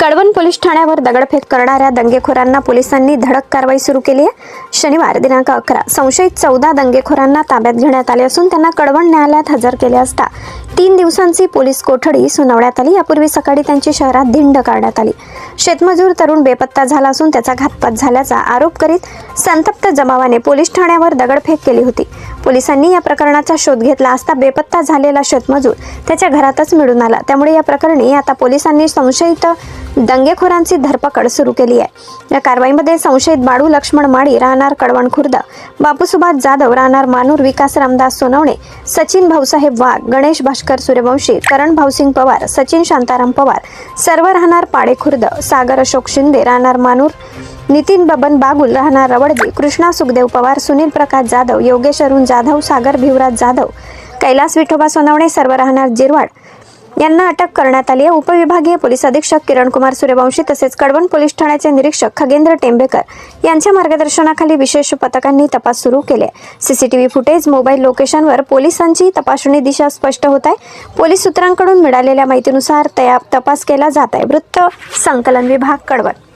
Kalwan police ठाण्यावर दगडफेक करणाऱ्या दंगेखोरांना पोलिसांनी धडक कारवाई सुरू केली आहे. शनिवार दिनांक अकरा संशयित चौदा दंगेखोरांना ताब्यात घेण्यात आले असून त्यांना कळवण न्यायालयात हजर केले असता तीन दिवसांची पोलीस कोठडी सुनावण्यात आली. यापूर्वी सकाळी त्यांची शहरात धिंड काढण्यात आली. शेतमजूर तरुण बेपत्ता झाला असून त्याचा घातपात झाल्याचा आरोप करीत संतप्त जमावाने पोलीस ठाण्यावर दगडफेक केली होती. पोलिसांनी या प्रकरणाचा शोध घेतला असता बेपत्ता झालेला शेतमजूर त्याच्या घरातच मिळून आला. त्यामुळे या प्रकरणी आता पोलिसांनी संशयित दंगेखोरांची धरपकड सुरू केली आहे. या कारवाईमध्ये संशयित बाळू लक्ष्मण माळी राहणार कडवण खुर्द बापूसुभाष जाधव राहणार मानूर विकास रामदास सोनवणे सचिन भाऊसाहेब वाघ गणेश भास्कर सूर्यवंशी करण भाऊसिंग पवार सचिन शांताराम पवार सर्व राहणार पाडे खुर्द सागर अशोक शिंदे राहणार मानूर नितीन बबन बागुल राहणार रवडगी कृष्णा सुखदेव पवार सुनील प्रकाश जाधव योगेश अरुण जाधव सागर भिवराज जाधव कैलास विठोबा सोनवणे सर्व राहणार जिरवाड यांना अटक करण्यात आली आहे. उपविभागीय पोलीस अधीक्षक किरण कुमार सूर्यवंशी तसेच कडवण पोलीस ठाण्याचे निरीक्षक खगेंद्र टेंबेकर यांच्या मार्गदर्शनाखाली विशेष पथकांनी तपास सुरू केले सीसीटीव्ही फुटेज मोबाईल लोकेशनवर पोलिसांची तपासणी दिशा स्पष्ट होत आहे. पोलीस सूत्रांकडून मिळालेल्या माहितीनुसार तया तपास केला जात आहे. वृत्त संकलन विभाग कडवण.